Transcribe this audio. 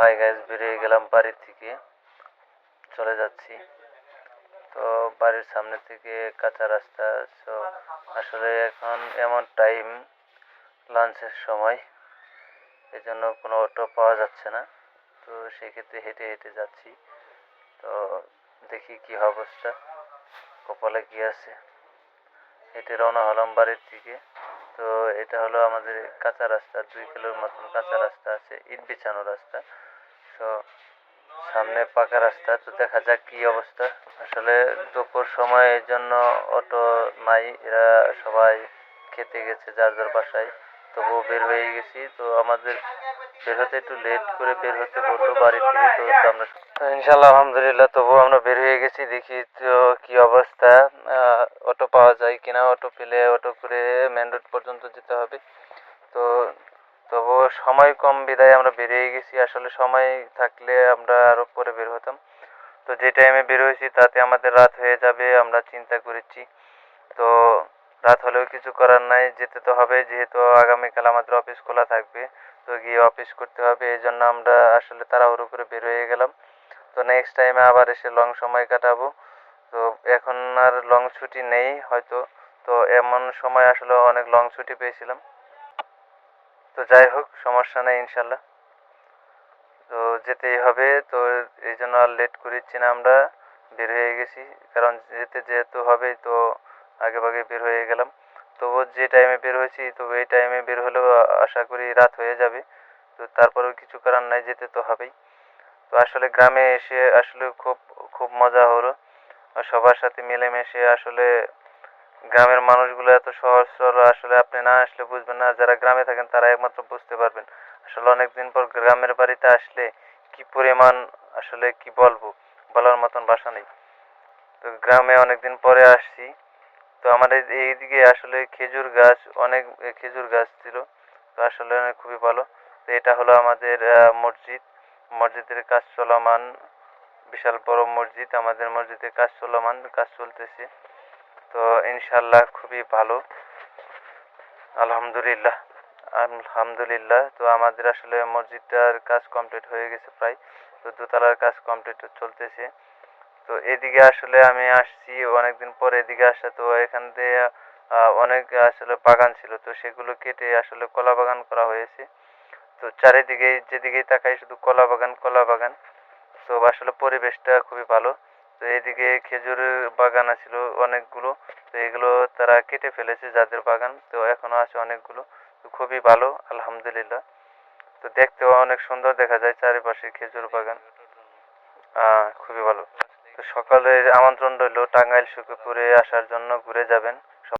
Hi guys বেরিয়ে গেলাম বাড়ির থেকে। চলে যাচ্ছি। তো বাড়ির সামনে থেকে কাঁচা রাস্তা সো আসলে এখন এমন টাইম লাঞ্চের সময় এই জন্য কোনো অটো পাওয়া যাচ্ছে না। তো সেক্ষেত্রে হেঁটে হেঁটে যাচ্ছি। তো দেখি কি অবস্থা, কপালে কি আছে। হেঁটে রওনা হলাম বাড়ির থেকে তো এটা হলো আমাদের কাঁচা রাস্তা, দুই কিলোর মতন কাঁচা রাস্তা আছে, ইট বিছানো রাস্তা। তো সামনে পাকা রাস্তা, তো দেখা যাক কি অবস্থা। আসলে দুপুর সময়ের জন্য অটো নাই, এরা সবাই খেতে গেছে যার যার বাসায়। তবুও বের হয়ে গেছি। তো আমাদের বের হতে একটু লেট করে বের হতে বলল বাড়ি থেকে তো আমরা ইনশাল্লাহ আলহামদুলিল্লাহ, তবুও আমরা বের হয়ে গেছি, দেখি তো কি অবস্থা অটো পাওয়া যায় কিনা অটো পেলে অটো করে মেন রোড পর্যন্ত যেতে হবে। তো তবুও সময় কম বিদায়, আমরা বেরিয়ে গেছি, আসলে সময় থাকলে আমরা আরও পরে বের হতাম। তো যে টাইমে বের হয়েছি, তাতে আমাদের রাত হয়ে যাবে, আমরা চিন্তা করেছি। তো রাত হলেও কিছু করার নাই, যেতে তো হবে, যেহেতু আগামীকাল আমাদের অফিস খোলা থাকবে। তো গিয়ে অফিস করতে হবে, এই জন্য আমরা আসলে তাড়াহুড়ো করে বের হয়ে গেলাম। তো নেক্সট টাইমে আবার এসে লং সময় কাটাবো। তো এখন আর লং ছুটি নেই হয়তো। তো এমন সময় আসলে অনেক লং ছুটি পেয়েছিলাম। তো যাই হোক, সমস্যা নেই ইনশাল্লাহ। তো যেতেই হবে, তো এই জন্য আর লেট করেছি না আমরা। বের হয়ে গেছি, কারণ যেতে যেহেতু হবে, তো আগে ভাগে বের হয়ে গেলাম। তবু যে টাইমে বের হয়েছি তো এই টাইমে বের হলেও আশা করি রাত হয়ে যাবে। তো তারপরেও কিছু করার নাই, যেতে তো হবেই। তো আসলে গ্রামে এসে আসলে খুব খুব মজা হলো। সবার সাথে মিলেমিশে আসলে গ্রামের মানুষগুলো এত সহজ সরল আসলে আপনি না আসলে বুঝবেন না। যারা গ্রামে থাকেন, তারা একমাত্র বুঝতে পারবেন। আসলে অনেকদিন পর গ্রামের বাড়িতে আসলে কি পরিমাণ, আসলে কি বলব? বলার মতন ভাষা নেই। তো গ্রামে অনেকদিন পরে আসছি। তো আমাদের এইদিকে আসলে খেজুর গাছ, অনেক খেজুর গাছ ছিল। তো আসলে খুবই ভালো। তো এটা হলো আমাদের মসজিদ। মসজিদের কাজ চলমান, বিশাল বড় মসজিদ। আমাদের মসজিদের কাজ চলমান, কাজ চলতেছে। তো ইনশাল্লাহ খুবই ভালো। আলহামদুলিল্লাহ। আলহামদুলিল্লাহ। তো আমাদের আসলে মসজিদটার কাজ কমপ্লিট হয়ে গেছে প্রায়। তো দোতলার কাজ কমপ্লিট চলতেছে। তো এদিকে আসলে আমি আসছি অনেকদিন পরে এদিকে আসা তো এখান আহ, অনেক আসলে বাগান ছিল তো সেগুলো কেটে আসলে কলা বাগান করা হয়েছে। তো চারিদিকে যেদিকেই তাকাই শুধু কলা বাগান কলা বাগান। তো আসলে পরিবেশটা খুবই ভালো। তো এদিকে খেজুর বাগান ছিল অনেকগুলো তো এগুলো তারা কেটে ফেলেছে যাদের বাগান তো এখনও আছে অনেকগুলো। তো খুবই ভালো আলহামদুলিল্লাহ। তো দেখতেও অনেক সুন্দর দেখা যায় চারিপাশে খেজুর বাগান। খুবই ভালো। সকালে আমন্ত্রণ রইল টাঙ্গাইল সুখপুরে আসার জন্য ঘুরে যাবেন।